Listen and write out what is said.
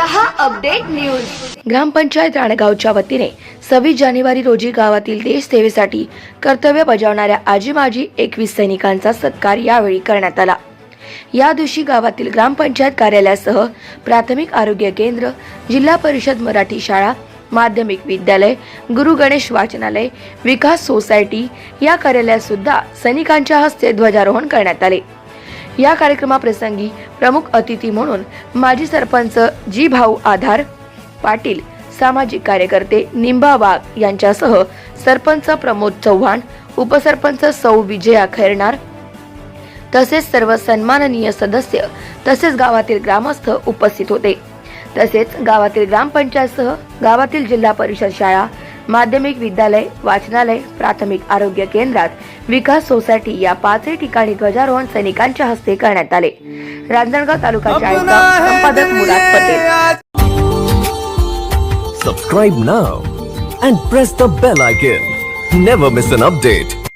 सहा update news. ग्रामपंचायत राणगावच्या वतीने सव्वीस जानेवारी रोजी गावातील देश सेवेसाठी कर्तव्य बजावणाऱ्या आजी माजी एकवीस सैनिकांचा सत्कार यावेळी करण्यात आला. या दिवशी गावातील ग्रामपंचायत कार्यालयासह प्राथमिक आरोग्य केंद्र जिल्हा परिषद मराठी शाळा माध्यमिक विद्यालय गुरु गणेश वाचनालय विकास सोसायटी या कार्यालयात सुद्धा सैनिकांच्या हस्ते ध्वजारोहण करण्यात आले. या कार्यक्रमाप्रसंगी प्रमुख अतिथी म्हणून माजी सरपंच जी भाऊ आधार पाटील सामाजिक कार्यकर्ते निंबा वाघ यांच्यासह सरपंच प्रमोद चव्हाण उपसरपंच सौ विजया खैरनार तसेच सर्व सन्माननीय सदस्य तसेच गावातील ग्रामस्थ उपस्थित होते. तसेच गावातील ग्रामपंचायतसह गावातील जिल्हा परिषद शाळा माध्यमिक विद्यालय वाचनालय प्राथमिक आरोग्य केंद्रात विकास सोसायटी या पाचही ठिकाणी ध्वजारोहण सैनिकांच्या हस्ते करण्यात आले रांजणगाव तालुका शाळेचा संपादक मुराद Patel Subscribe now and press the bell icon. Never miss an update.